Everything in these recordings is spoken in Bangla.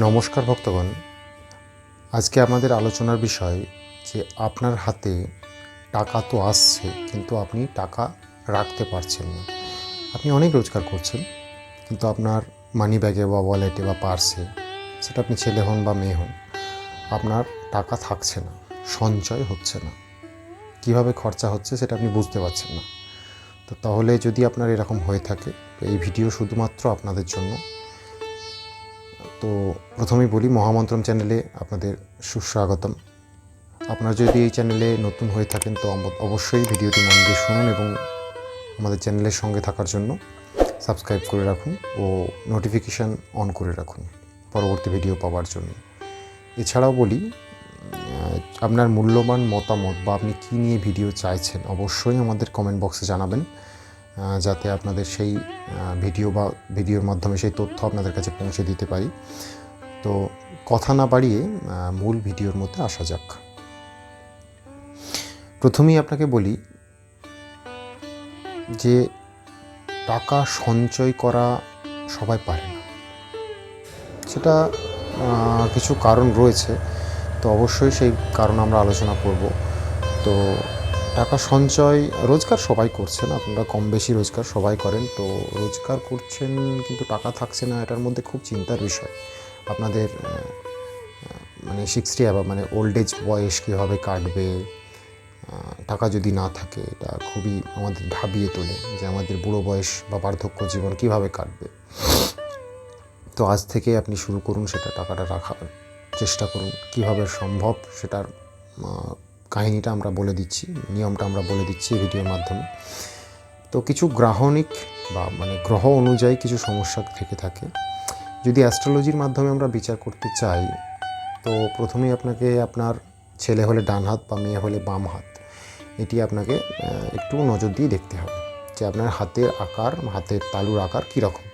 নমস্কার ভক্তগণ। আজকে আমাদের আলোচনার বিষয় যে আপনার হাতে টাকা তো আসছে, কিন্তু আপনি টাকা রাখতে পারছেন না। আপনি অনেক রোজগার করছেন, কিন্তু আপনার মানি ব্যাগে বা ওয়ালেটে বা পার্সে সেটা আপনি ছেলে হন বা মেয়ে হন, আপনার টাকা থাকছে না, সঞ্চয় হচ্ছে না। কীভাবে খরচা হচ্ছে সেটা আপনি বুঝতে পারছেন না। তো তাহলে যদি আপনার এরকম হয়ে থাকে, তো এই ভিডিও শুধুমাত্র আপনাদের জন্য। তো প্রথমেই বলি, মহামন্ত্রম চ্যানেলে আপনাদের সুস্বাগতম। আপনারা যদি এই চ্যানেলে নতুন হয়ে থাকেন, তো অবশ্যই ভিডিওটি মন দিয়ে শুনুন এবং আমাদের চ্যানেলের সঙ্গে থাকার জন্য সাবস্ক্রাইব করে রাখুন ও নোটিফিকেশান অন করে রাখুন পরবর্তী ভিডিও পাওয়ার জন্য। এছাড়াও বলি আপনার মূল্যবান মতামত বা আপনি কী নিয়ে ভিডিও চাইছেন, অবশ্যই আমাদের কমেন্ট বক্সে জানাবেন। যাতে আপনাদের সেই ভিডিও বা ভিডিওর মাধ্যমে সেই তথ্য আপনাদের কাছে পৌঁছে দিতে পারি। তো কথা না বাড়িয়ে মূল ভিডিওর মধ্যে আসা যাক। প্রথমেই আপনাকে বলি যে টাকা সঞ্চয় করা সবাই পারে না। সেটা কিছু কারণ রয়েছে। তো অবশ্যই সেই কারণ আমরা আলোচনা করব। তো টাকা সঞ্চয় রোজগার সবাই করছেন আপনারা কম বেশি রোজগার সবাই করেন। তো রোজগার করছেন কিন্তু টাকা থাকছে না, এটার মধ্যে খুব চিন্তার বিষয়। আপনাদের মানে সিক্সটি অ্যাবা মানে ওল্ড এজ বয়স কীভাবে কাটবে? টাকা যদি না থাকে, এটা খুবই আমাদের ভাবিয়ে তোলে যে আমাদের বুড়ো বয়স বা বার্ধক্য জীবন কীভাবে কাটবে। তো আজ থেকে আপনি শুরু করুন, সেটা টাকাটা রাখার চেষ্টা করুন। কীভাবে সম্ভব সেটার কাহিনীটা আমরা বলে দিচ্ছি, নিয়মটা আমরা বলে দিচ্ছি ভিডিওর মাধ্যমে। তো কিছু গ্রাহনিক বা মানে গ্রহ অনুযায়ী কিছু সমস্যা থেকে থাকে। যদি অ্যাস্ট্রোলজির মাধ্যমে আমরা বিচার করতে চাই, তো প্রথমেই আপনাকে আপনার ছেলে হলে ডান হাত বা মেয়ে হলে বাম হাত, এটি আপনাকে একটু নজর দিয়ে দেখতে হবে যে আপনার হাতের আকার হাতের তালুর আকার কীরকম।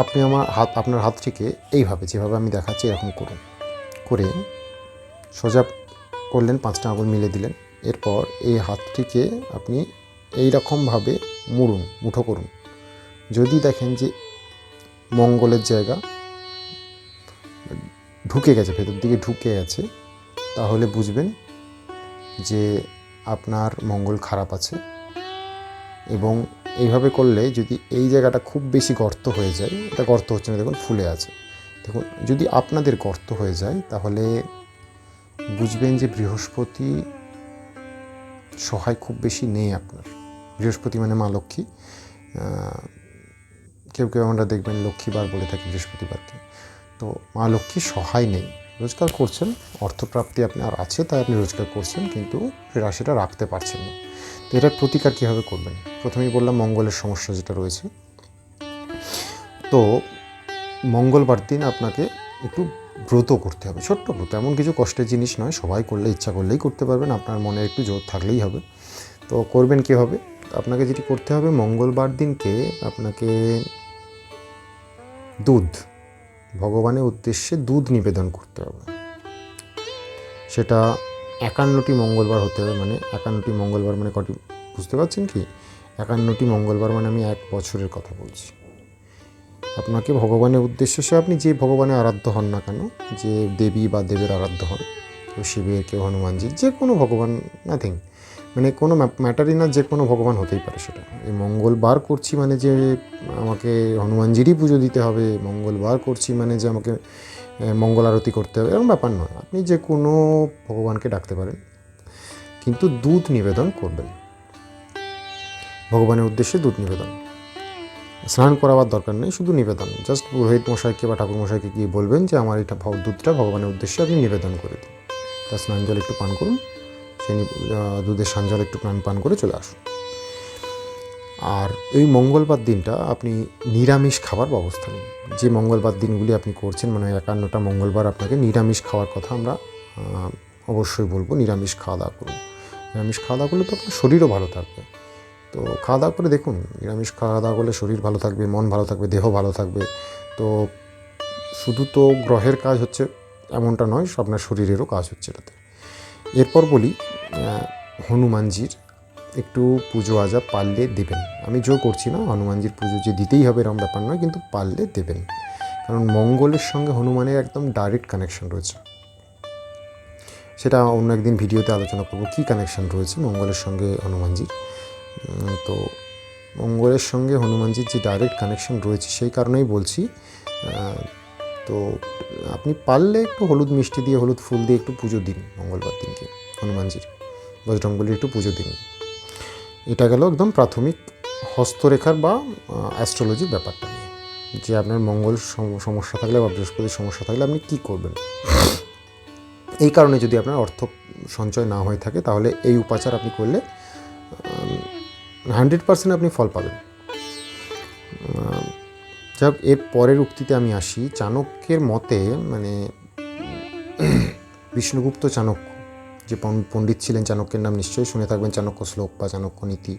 আপনি আমার হাত, আপনার হাতটিকে এইভাবে, যেভাবে আমি দেখাচ্ছি এরকম করুন করে সোজা করলেন, পাঁচটা আঙুল মিলে দিলেন। এরপর এই হাতটিকে আপনি এই রকমভাবে মুড়ুন, মুঠো করুন। যদি দেখেন যে মঙ্গলের জায়গা ঢুকে গেছে, ভেতর দিকে ঢুকে গেছে, তাহলে বুঝবেন যে আপনার মঙ্গল খারাপ আছে। এবং এইভাবে করলে যদি এই জায়গাটা খুব বেশি গর্ত হয়ে যায়, এটা গর্ত হচ্ছে না, দেখুন ফুলে আছে। দেখুন, যদি আপনাদের গর্ত হয়ে যায়, তাহলে বুঝবেন যে বৃহস্পতি সহায় খুব বেশি নেই আপনার। বৃহস্পতি মানে মা লক্ষ্মী। কেউ কেউ আমরা দেখবেন লক্ষ্মীবার বলে থাকি বৃহস্পতিবারকে। তো মা লক্ষ্মী সহায় নেই। রোজগার করছেন, অর্থপ্রাপ্তি আপনার আছে, তাই আপনি রোজগার করছেন, কিন্তু রাশিটা রাখতে পারছেন না। তো এটার প্রতিকার কীভাবে করবেন? প্রথমেই বললাম মঙ্গলের সমস্যা যেটা রয়েছে। তো মঙ্গলবার দিন আপনাকে একটু ব্রত করতে হবে। ছোট্ট ব্রত, এমন কিছু কষ্টের জিনিস নয়। সবাই করলে, ইচ্ছা করলেই করতে পারবেন। আপনার মনে একটু জোর থাকলেই হবে। তো করবেন কীভাবে আপনাকে যেটি করতে হবে, মঙ্গলবার দিনকে আপনাকে দুধ, ভগবানের উদ্দেশ্যে দুধ নিবেদন করতে হবে। সেটা একান্নটি মঙ্গলবার হতে হবে মানে একান্নটি মঙ্গলবার মানে কটি? বুঝতে পারছেন কি? একান্নটি মঙ্গলবার মানে আমি এক বছরের কথা বলছি। আপনাকে ভগবানের উদ্দেশ্যে সে আপনি যে ভগবানের আরাধ্য হন না কেন, যে দেবী বা দেবের আরাধ্য হন কেউ শিবের কেউ হনুমানজির যে কোনো ভগবান নাথিং মানে কোনো ম্যাটারই না যে কোনো ভগবান হতেই পারে সেটা। এই মঙ্গলবার করছি মানে যে আমাকে হনুমানজিরই পুজো দিতে হবে, মঙ্গলবার করছি মানে যে আমাকে মঙ্গল আরতি করতে হবে, এরকম ব্যাপার নয়। আপনি যে কোনো ভগবানকে ডাকতে পারেন, কিন্তু দুধ নিবেদন করবেন। ভগবানের উদ্দেশ্যে দুধ নিবেদন। স্নান করাবার দরকার নেই, শুধু নিবেদন। জাস্ট পুরোহিত মশাইকে বা ঠাকুর মশাইকে গিয়ে বলবেন যে, আমার এটা দুধটা ভগবানের উদ্দেশ্যে আপনি নিবেদন করে দিন। তা স্নান জল একটু পান করুন। সেই দুধের স্নান জল একটু পান পান করে চলে আসুন। আর এই মঙ্গলবার দিনটা আপনি নিরামিষ খাবার ব্যবস্থা নিন। যে মঙ্গলবার দিনগুলি আপনি করছেন মানে একান্নটা মঙ্গলবার আপনাকে নিরামিষ খাওয়ার কথা আমরা অবশ্যই বলব, নিরামিষ খাওয়া দাওয়া করুন। নিরামিষ খাওয়া দাওয়া করলে তো আপনার শরীরও ভালো থাকবে। তো খাওয়া দাওয়া করে দেখুন, নিরামিষ খাওয়া দাওয়া করলে শরীর ভালো থাকবে, মন ভালো থাকবে, দেহ ভালো থাকবে। তো শুধু তো গ্রহের কাজ হচ্ছে এমনটা নয় আপনার শরীরেরও কাজ হচ্ছে এটাতে। এরপর বলি হনুমানজির একটু পুজো আজা পারলে দেবেন। আমি জোর করছি না, হনুমানজির পুজো যে দিতেই হবে এরকম ব্যাপার নয়, কিন্তু পারলে দেবেন। কারণ মঙ্গলের সঙ্গে হনুমানের একদম ডাইরেক্ট কানেকশন রয়েছে। সেটা অন্য একদিন ভিডিওতে আলোচনা করব, কী কানেকশন রয়েছে মঙ্গলের সঙ্গে হনুমানজির? তো মঙ্গলের সঙ্গে হনুমানজির যে ডাইরেক্ট কানেকশন রয়েছে, সেই কারণেই বলছি তো আপনি পারলে একটু হলুদ মিষ্টি দিয়ে, হলুদ ফুল দিয়ে একটু পুজো দিন মঙ্গলবার দিনকে হনুমানজির। বজরঙ্গলির একটু পুজো দিন। এটা গেল একদম প্রাথমিক হস্তরেখার বা অ্যাস্ট্রোলজির ব্যাপারটা নিয়ে। যে আপনার মঙ্গল সম- সমস্যা থাকলে বা বৃহস্পতির সমস্যা থাকলে আপনি কী করবেন? এই কারণে যদি আপনার অর্থ সঞ্চয় না হয়ে থাকে, তাহলে এই উপাচার আপনি করলে হান্ড্রেড পার্সেন্ট আপনি ফল পাবেন। হোক এর পরের উক্তিতে আমি আসি। চাণক্যের মতে মানে বিষ্ণুগুপ্ত চাণক্য, যে পণ্ডিত ছিলেন, চাণক্যের নাম নিশ্চয়ই শুনে থাকবেন, চাণক্য শ্লোক বা চাণক্য নীতি।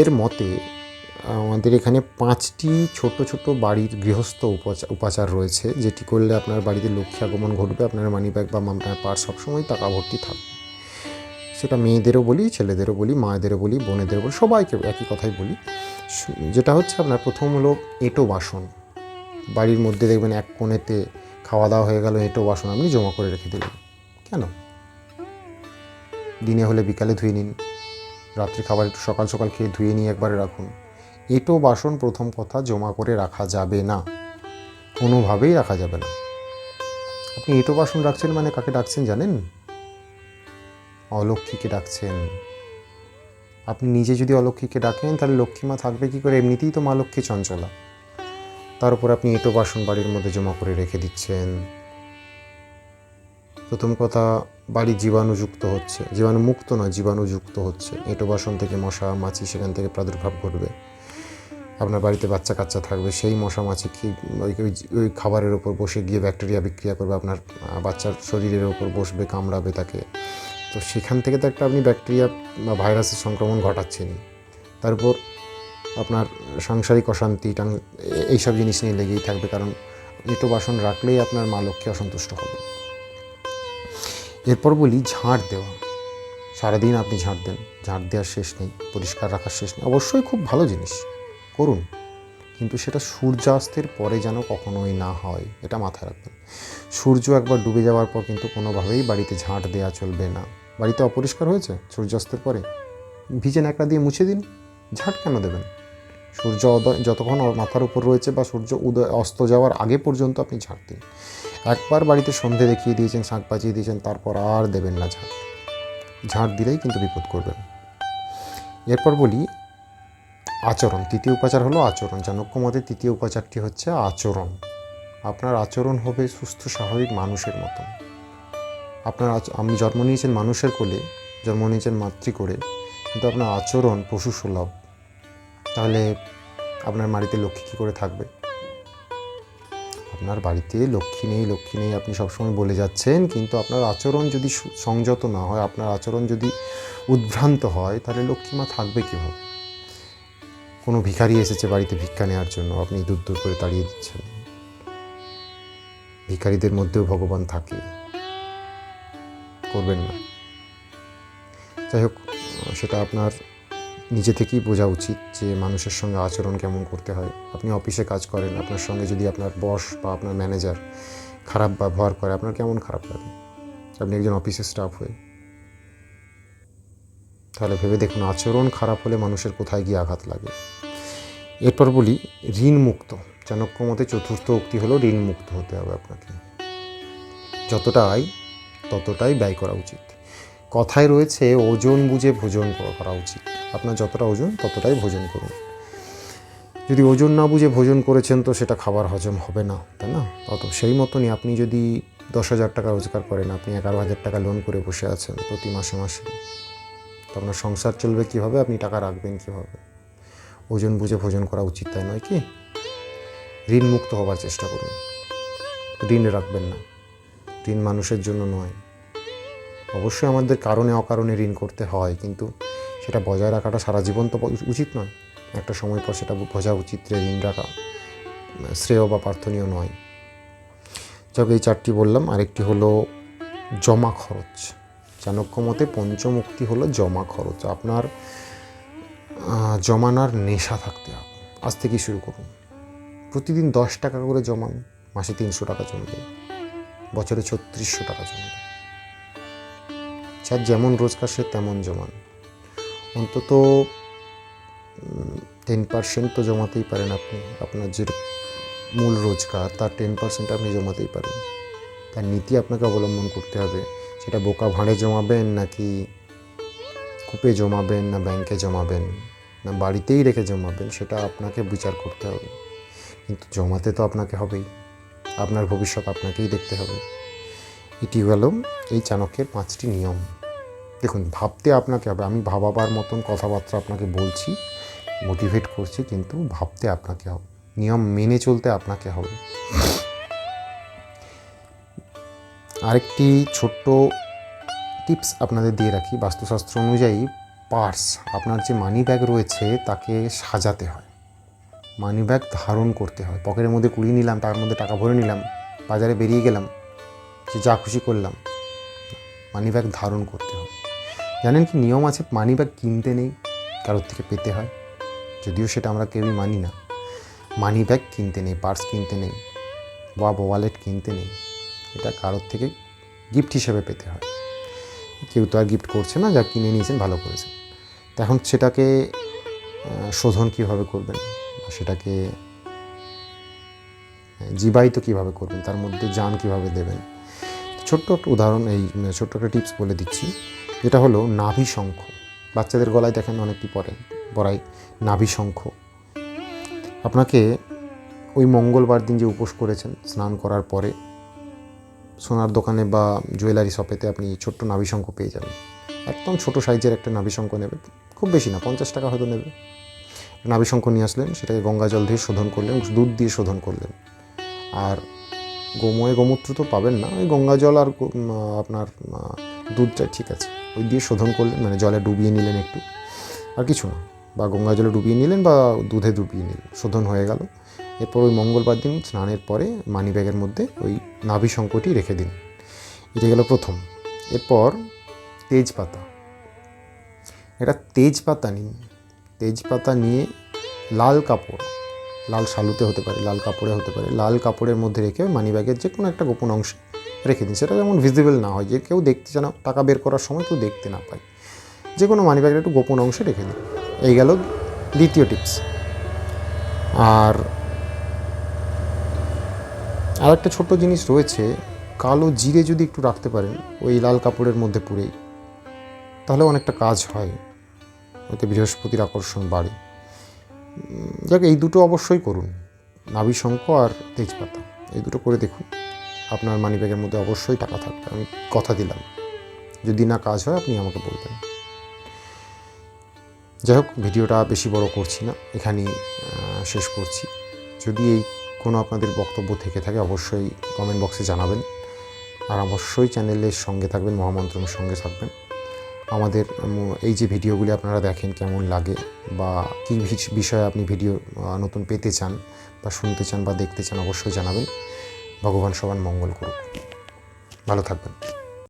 এর মতে, আমাদের এখানে পাঁচটি ছোট ছোট বাড়ির গৃহস্থ উপাচার রয়েছে, যেটি করলে আপনার বাড়িতে লক্ষ্মী আগমন ঘটবে, আপনার মানি ব্যাগ বা আপনার পার্স সবসময় টাকা ভর্তি থাকবে। সেটা মেয়েদেরও বলি, ছেলেদেরও বলি, মায়েদেরও বলি, বোনেদেরও বলি, সবাইকে একই কথাই বলি। যেটা হচ্ছে আপনার প্রথম হলো এঁটো বাসন। বাড়ির মধ্যে দেখবেন এক কোণেতে খাওয়া দাওয়া হয়ে গেল, এঁটো বাসন আপনি জমা করে রেখে দিলেন কেন? দিনে হলে বিকালে ধুয়ে নিন। রাত্রি খাবার একটু সকাল সকাল খেয়ে ধুয়ে নিয়ে একবারে রাখুন। এঁটো বাসন প্রথম কথা জমা করে রাখা যাবে না। কোনোভাবেই রাখা যাবে না। আপনি এঁটো বাসন রাখছেন মানে কাকে ডাকছেন জানেন? অলক্ষীকে ডাকছেন। আপনি নিজে যদি অলক্ষীকে ডাকেন, তাহলে লক্ষ্মীমা থাকবে কি করে? এমনিতেই তো মা লক্ষ্মী চঞ্চলা। তার উপর আপনি এঁটো বাসন বাড়ির মধ্যে জমা করে রেখে দিচ্ছেন। প্রথম কথা, বাড়ি জীবাণুযুক্ত হচ্ছে। জীবাণুমুক্ত নয়, জীবাণুযুক্ত হচ্ছে। এঁটো বাসন থেকে মশা, মাছি সেখান থেকে প্রাদুর্ভাব ঘটবে। আপনার বাড়িতে বাচ্চা কাচ্চা থাকবে, সেই মশা, মাছি ওই- ওই খাবারের ওপর বসে গিয়ে ব্যাকটেরিয়া বিক্রিয়া করবে, আপনার বাচ্চার শরীরের ওপর বসবে, কামড়াবে তাকে। তো সেখান থেকে তো একটা আপনি ব্যাকটেরিয়া বা ভাইরাসের সংক্রমণ ঘটাচ্ছেনই। তারপর আপনার সাংসারিক অশান্তি, টাং এইসব জিনিস নিয়ে লেগেই থাকবে কারণ এঁটো বাসন রাখলেই আপনার মা লক্ষ্মী অসন্তুষ্ট হবে এরপর বলি ঝাঁট দেওয়া। সারাদিন আপনি ঝাঁট দেন। ঝাঁট দেওয়ার শেষ নেই, পরিষ্কার রাখার শেষ নেই। অবশ্যই খুব ভালো জিনিস, করুন। কিন্তু সেটা সূর্যাস্তের পরে যেন কখনোই না হয়, এটা মাথায় রাখবেন। সূর্য একবার ডুবে যাওয়ার পর কিন্তু কোনোভাবেই বাড়িতে ঝাঁট দেওয়া চলবে না। বাড়িতে অপরিষ্কার হয়েছে, সূর্যাস্তের পরে। ভিজে ন্যাকড়া দিয়ে মুছে দিন, ঝাঁট কেন দেবেন? সূর্য উদয় যতক্ষণ মাথার উপর রয়েছে বা সূর্য উদয় অস্ত যাওয়ার আগে পর্যন্ত আপনি ঝাঁট দিন। একবার বাড়িতে সন্ধে দেখিয়ে দিয়েছেন, শাঁখ বাজিয়ে দিয়েছেন, তারপর আর দেবেন না ঝাঁট। ঝাঁট দিলেই কিন্তু বিপদ করবেন। এরপর বলি, আচরণ। তৃতীয় উপাচার হলো আচরণ। চাণক্য মতে তৃতীয় উপাচারটি হচ্ছে আচরণ। আপনার আচরণ হবে সুস্থ, স্বাভাবিক মানুষের মতন। আপনার আচ- আপনি জন্ম নিয়েছেন মানুষের কোলে, জন্ম নিয়েছেন মাতৃ করে কিন্তু আপনার আচরণ পশু সুলভ। তাহলে আপনার বাড়িতে লক্ষ্মী কী করে থাকবে? আপনার বাড়িতে লক্ষ্মী নেই লক্ষ্মী নেই আপনি সবসময় বলে যাচ্ছেন, কিন্তু আপনার আচরণ যদি সংযত না হয়, আপনার আচরণ যদি উদ্ভ্রান্ত হয়, তাহলে লক্ষ্মীমা থাকবে কীভাবে? কোনো ভিখারি এসেছে বাড়িতে ভিক্ষা নেওয়ার জন্য, আপনি দূর দূর করে তাড়িয়ে দিচ্ছেন। ভিখারিদের মধ্যেও ভগবান থাকে। করবেন না। যাই হোক, সেটা আপনার নিজে থেকেই বোঝা উচিত যে মানুষের সঙ্গে আচরণ কেমন করতে হয়। আপনি অফিসে কাজ করেন, আপনার সঙ্গে যদি আপনার বস বা আপনার ম্যানেজার খারাপ ব্যবহার করে, আপনার কেমন খারাপ লাগে? আপনি একজন অফিসের স্টাফ হয়ে। তাহলে ভেবে দেখুন, আচরণ খারাপ হলে মানুষের কোথায় গিয়ে আঘাত লাগে। এরপর বলি ঋণ মুক্ত চাণক্য মতে চতুর্থ উক্তি হলো ঋণ মুক্ত হতে হবে আপনাকে। যতটা আয় ততটাই ব্যয় করা উচিত। কথায় রয়েছে, ওজন বুঝে ভোজন করা- উচিত। আপনার যতটা ওজন, ততটাই ভোজন করুন। যদি ওজন না বুঝে ভোজন করেছেন তো সেটা খাবার হজম হবে না, তাই না? অত সেই মতনই আপনি যদি দশ হাজার টাকা রোজগার করেন, আপনি এগারো হাজার টাকা লোন করে বসে আছেন প্রতি মাসে মাসে, তো আপনার সংসার চলবে কীভাবে? আপনি টাকা রাখবেন কীভাবে? ওজন বুঝে ভোজন করা উচিত তাই নয় কি? ঋণ মুক্ত হবার চেষ্টা করুন। ঋণ রাখবেন না। ঋণ মানুষের জন্য নয়। অবশ্যই আমাদের কারণে অকারণে ঋণ করতে হয়, কিন্তু সেটা বজায় রাখাটা সারা জীবন তো উচিত নয়। একটা সময় পর সেটা বোঝা উচিত ঋণ রাখা শ্রেয় বা প্রার্থনীয় নয়। যাক, এই চারটি বললাম। আরেকটি হলো জমা খরচ। চাণক্য মতে পঞ্চমুক্তি হলো জমা খরচ। আপনার জমানার নেশা থাকতে হবে। আজ থেকেই শুরু করুন। প্রতিদিন দশ টাকা করে জমান, মাসে তিনশো টাকা জমবে বছরে ছত্রিশশো টাকা জমবে যার যেমন রোজগার, সে তেমন জমান। অন্তত টেন পার্সেন্ট তো জমাতেই পারেন আপনি। আপনার যে মূল রোজগার, তার টেন পার্সেন্ট আপনি জমাতেই পারেন। তার নীতি আপনাকে অবলম্বন করতে হবে। সেটা বোকা ভাঁড়ে জমাবেন নাকি কূপে জমাবেন না ব্যাংকে জমাবেন না বাড়িতেই রেখে জমাবেন, সেটা আপনাকে বিচার করতে হবে। কিন্তু জমাতে তো আপনাকে হবেই। আপনার ভবিষ্যৎ আপনাকেই দেখতে হবে। এটি হলো এই চাণক্যের পাঁচটি নিয়ম। দেখুন, ভাবতে আপনাকে হবে, আমি ভাবাবার মতন কথাবার্তা আপনাকে বলছি মোটিভেট করছি, কিন্তু ভাবতে আপনাকে হবে, নিয়ম মেনে চলতে আপনাকে হবে। আরেকটি ছোট্ট টিপস আপনাদের দিয়ে রাখি, বাস্তুশাস্ত্র অনুযায়ী পার্স, আপনার যে মানি ব্যাগ রয়েছে, তাকে সাজাতে হয়। মানি ব্যাগ ধারণ করতে হয়। পকেটের মধ্যে কুড়িয়ে নিলাম, তার মধ্যে টাকা ভরে নিলাম, বাজারে বেরিয়ে গেলাম, যে যা খুশি করলাম মানি ব্যাগ ধারণ করতে হয়। জানেন কি নিয়ম আছে মানি ব্যাগ কিনতে নেই, কারোর থেকে পেতে হয়। যদিও সেটা আমরা কেউই মানি না। মানি ব্যাগ কিনতে নেই পার্স কিনতে নেই, বা ওয়ালেট কিনতে নেই, এটা কারোর থেকে গিফট হিসেবে পেতে হয়। কেউ তো আর গিফট করছে না, যা কিনে নিয়েছেন ভালো করেছেন। তো এখন সেটাকে শোধন কীভাবে করবেন? সেটাকে জীবায়িত কীভাবে করবেন, তার মধ্যে যান কীভাবে দেবেন। ছোট্ট একটা উদাহরণ, এই ছোট্ট একটা টিপস বলে দিচ্ছি। যেটা হলো নাভি শঙ্খ। বাচ্চাদের গলায় দেখেন অনেকটি পরে পরাই নাভি শঙ্খ। আপনাকে ওই মঙ্গলবার দিন যে উপোস করেছেন স্নান করার পরে, সোনার দোকানে বা জুয়েলারি শপেতে আপনি ছোট্ট নাভিশঙ্খ পেয়ে যাবেন। একদম ছোট সাইজের একটা নাভিশঙ্খ নেবে খুব বেশি না, পঞ্চাশ টাকা হয়তো নেবে। নাভিশঙ্খ নিয়ে আসলেন, সেটাকে গঙ্গা জল দিয়ে শোধন করলেন, দুধ দিয়ে শোধন করলেন। আর গোময় গোমূত্র তো পাবেন না, ওই গঙ্গা জল আর আপনার দুধটা ঠিক আছে। ওই দিয়ে শোধন করলেন মানে জলে ডুবিয়ে নিলেন একটু। আর কিছু না, বা গঙ্গা জলে ডুবিয়ে নিলেন বা দুধে ডুবিয়ে নিলেন, শোধন হয়ে গেল। এরপর ওই মঙ্গলবার দিন স্নানের পরে মানি ব্যাগের মধ্যে ওই নাভি শঙ্কটি রেখে দিন এটা গেল প্রথম। এরপর তেজপাতা। এটা তেজপাতা নিন। তেজপাতা নিয়ে লাল কাপড়, লাল শালুতে হতে পারে, লাল কাপড়ে হতে পারে, লাল কাপড়ের মধ্যে রেখে মানি ব্যাগের যে কোনো একটা গোপন অংশে রেখে দিন। সেটা যেমন ভিজিবল না হয়, যে কেউ দেখতে চায় না, টাকা বের করার সময় কেউ দেখতে না পায়। যে কোনো মানি ব্যাগের একটু গোপন অংশে রেখে দিন। এই গেল দ্বিতীয় টিপস আর আর একটা ছোট্ট জিনিস রয়েছে, কালো জিরে যদি একটু রাখতে পারেন, ওই লাল কাপড়ের মধ্যে পুরেই তাহলে অনেকটা কাজ হয়। ওতে বৃহস্পতির আকর্ষণ বাড়ে। যাক, এই দুটো অবশ্যই করুন। নাভিশঙ্খ আর তেজপাতা, এই দুটো করে দেখুন। আপনার মানিব্যাগের মধ্যে অবশ্যই টাকা থাকবে, আমি কথা দিলাম। যদি না কাজ হয়, আপনি আমাকে বলবেন। যাই হোক, ভিডিওটা বেশি বড় করছি না, এখানেই শেষ করছি। যদি এই কোনো আপনাদের বক্তব্য থেকে থাকে, অবশ্যই কমেন্ট বক্সে জানাবেন। আর অবশ্যই চ্যানেলের সঙ্গে থাকবেন মহামন্ত্রমের সঙ্গে থাকবেন। আমাদের এই যে ভিডিওগুলি আপনারা দেখেন কেমন লাগে বা কী বিষয়ে আপনি ভিডিও নতুন পেতে চান বা শুনতে চান বা দেখতে চান, অবশ্যই জানাবেন। ভগবান সবার মঙ্গল করুক। ভালো থাকবেন।